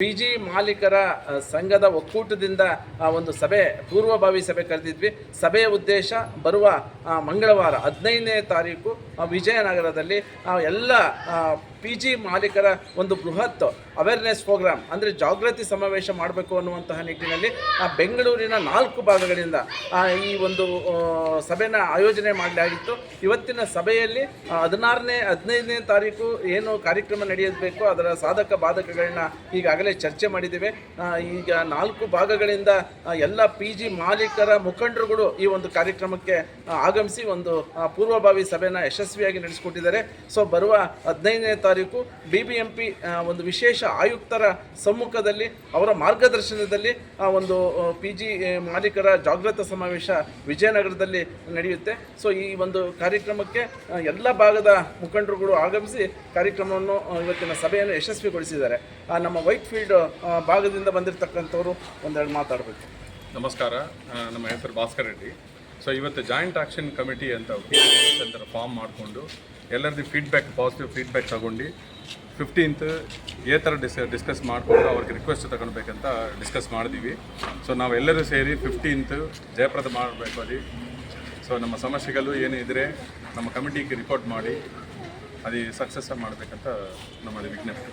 P G ಮಾಲೀಕರ ಸಂಘದ ಒಕ್ಕೂಟದಿಂದ ಒಂದು ಸಭೆ, ಪೂರ್ವಭಾವಿ ಸಭೆ ಕರೆದಿದ್ವಿ. ಸಭೆಯ ಉದ್ದೇಶ ಬರುವ ಮಂಗಳವಾರ ಹದಿನೈದನೇ ತಾರೀಕು ವಿಜಯನಗರದಲ್ಲಿ ಎಲ್ಲ ಪಿ ಜಿ ಮಾಲೀಕರ ಒಂದು ಬೃಹತ್ ಅವೇರ್ನೆಸ್ ಪ್ರೋಗ್ರಾಮ್ ಅಂದರೆ ಜಾಗೃತಿ ಸಮಾವೇಶ ಮಾಡಬೇಕು ಅನ್ನುವಂತಹ ನಿಟ್ಟಿನಲ್ಲಿ ಬೆಂಗಳೂರಿನ ನಾಲ್ಕು ಭಾಗಗಳಿಂದ ಈ ಒಂದು ಸಭೆನ ಆಯೋಜನೆ ಮಾಡಲಾಗಿತ್ತು. ಇವತ್ತಿನ ಸಭೆಯಲ್ಲಿ ಹದಿನಾರನೇ, ಹದಿನೈದನೇ ತಾರೀಕು ಏನು ಕಾರ್ಯಕ್ರಮ ನಡೆಯಬೇಕು, ಅದರ ಸಾಧಕ ಬಾಧಕಗಳನ್ನ ಈಗಾಗಲೇ ಚರ್ಚೆ ಮಾಡಿದ್ದೇವೆ. ಈಗ ನಾಲ್ಕು ಭಾಗಗಳಿಂದ ಎಲ್ಲ ಪಿ ಜಿ ಮಾಲೀಕರ ಮುಖಂಡರುಗಳು ಈ ಒಂದು ಕಾರ್ಯಕ್ರಮಕ್ಕೆ ಆಗಮಿಸಿ ಒಂದು ಪೂರ್ವಭಾವಿ ಸಭೆನ ಯಶಸ್ವಿಯಾಗಿ ನಡೆಸಿಕೊಟ್ಟಿದ್ದಾರೆ. ಸೊ ಬರುವ ಹದಿನೈದನೇ ತಾರೀಕು ಬಿ ಬಿ ಎಂ ಒಂದು ವಿಶೇಷ ಆಯುಕ್ತರ ಸಮ್ಮುಖದಲ್ಲಿ ಅವರ ಮಾರ್ಗದರ್ಶನದಲ್ಲಿ ಆ, ಒಂದು ಪಿ ಜಿ ಮಾಲೀಕರ ಜಾಗೃತ ಸಮಾವೇಶ ವಿಜಯನಗರದಲ್ಲಿ ನಡೆಯುತ್ತೆ. ಸೊ ಈ ಒಂದು ಕಾರ್ಯಕ್ರಮಕ್ಕೆ ಎಲ್ಲ ಭಾಗದ ಮುಖಂಡರುಗಳು ಆಗಮಿಸಿ ಕಾರ್ಯಕ್ರಮವನ್ನು ಇವತ್ತಿನ ಸಭೆಯನ್ನು ಯಶಸ್ವಿಗೊಳಿಸಿದ್ದಾರೆ. ನಮ್ಮ ವೈಟ್ ಫೀಲ್ಡ್ ಭಾಗದಿಂದ ಬಂದಿರತಕ್ಕಂಥವ್ರು ಒಂದೆರಡು ಮಾತಾಡಬೇಕು. ನಮಸ್ಕಾರ. ನಮ್ಮ ಹೆಸರು ಭಾಸ್ಕರ್ ರೆಡ್ಡಿ. ಸೊ ಇವತ್ತು ಜಾಯಿಂಟ್ ಆಕ್ಷನ್ ಕಮಿಟಿ ಅಂತ ಅಂತ ಫಾರ್ಮ್ ಮಾಡಿಕೊಂಡು ಎಲ್ಲರದ್ದು ಫೀಡ್ಬ್ಯಾಕ್ ಪಾಸಿಟಿವ್ ಫೀಡ್ಬ್ಯಾಕ್ ತಗೊಂಡು ಫಿಫ್ಟೀನ್ತ್ ಏ ಥರ ಡಿಸ್ ಡಿಸ್ಕಸ್ ಮಾಡಿಕೊಂಡು ಅವ್ರಿಗೆ ರಿಕ್ವೆಸ್ಟ್ ತಗೊಳ್ಬೇಕಂತ ಡಿಸ್ಕಸ್ ಮಾಡಿದ್ದೀವಿ ಸೊ ನಾವೆಲ್ಲರೂ ಸೇರಿ ಫಿಫ್ಟೀನ್ತ್ ಜಯಪ್ರದ ಮಾಡಬೇಕು ಅಲ್ಲಿ. ಸೊ ನಮ್ಮ ಸಮಸ್ಯೆಗಳು ಏನಿದ್ರೆ ನಮ್ಮ ಕಮಿಟಿಗೆ ರಿಪೋರ್ಟ್ ಮಾಡಿ ಅದು ಸಕ್ಸಸ್ ಮಾಡಬೇಕಂತ ನಮ್ಮಲ್ಲಿ ವಿಜ್ಞಪ್ತಿ